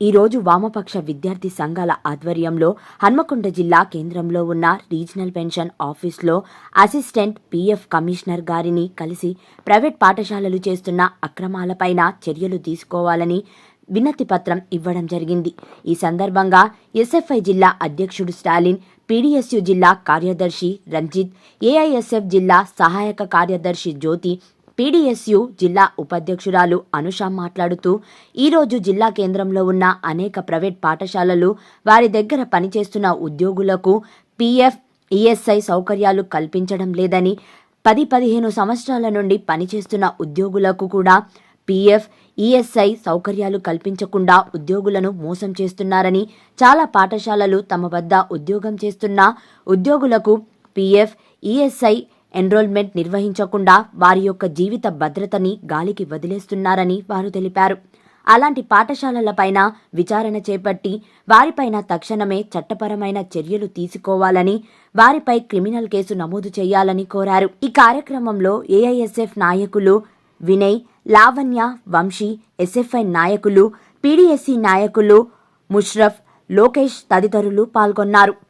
ఈరోజు వామపక్ష విద్యార్థి సంఘాల ఆధ్వర్యంలో హన్మకొండ జిల్లా కేంద్రంలో ఉన్న రీజనల్ పెన్షన్ ఆఫీస్లో అసిస్టెంట్ పీఎఫ్ కమిషనర్ గారిని కలిసి ప్రైవేట్ పాఠశాలలు చేస్తున్న అక్రమాలపైన చర్యలు తీసుకోవాలని వినతి పత్రం ఇవ్వడం జరిగింది. ఈ సందర్భంగా ఎస్ఎఫ్ఐ జిల్లా అధ్యక్షుడు స్టాలిన్ పీడీఎస్యు జిల్లా కార్యదర్శి రంజిత్ ఏఐఎస్ఎఫ్ జిల్లా సహాయక కార్యదర్శి జ్యోతి పీడీఎస్యు జిల్లా ఉపాధ్యక్షురాలు అనుష మాట్లాడుతూ ఈరోజు జిల్లా కేంద్రంలో ఉన్న అనేక ప్రైవేట్ పాఠశాలలు వారి దగ్గర పనిచేస్తున్న ఉద్యోగులకు పీఎఫ్ ఈఎస్ఐ సౌకర్యాలు కల్పించడం లేదని పది పదిహేను సంవత్సరాల నుండి పనిచేస్తున్న ఉద్యోగులకు కూడా పీఎఫ్ ఈఎస్ఐ సౌకర్యాలు కల్పించకుండా ఉద్యోగులను మోసం చేస్తున్నారని చాలా పాఠశాలలు తమ వద్ద ఉద్యోగం చేస్తున్న ఉద్యోగులకు పీఎఫ్ ఈఎస్ఐ ఎన్రోల్మెంట్ నిర్వహించకుండా వారి యొక్క జీవిత భద్రతని గాలికి వదిలేస్తున్నారని వారు తెలిపారు. అలాంటి పాఠశాలలపైన విచారణ చేపట్టి వారిపైన తక్షణమే చట్టపరమైన చర్యలు తీసుకోవాలని వారిపై క్రిమినల్ కేసు నమోదు చేయాలని కోరారు. ఈ కార్యక్రమంలో ఏఐఎస్ఎఫ్ నాయకులు వినయ్ లావణ్య వంశీ ఎస్ఎఫ్ఐ నాయకులు పీడీఎస్సీ నాయకులు ముష్రఫ్ లోకేష్ తదితరులు పాల్గొన్నారు.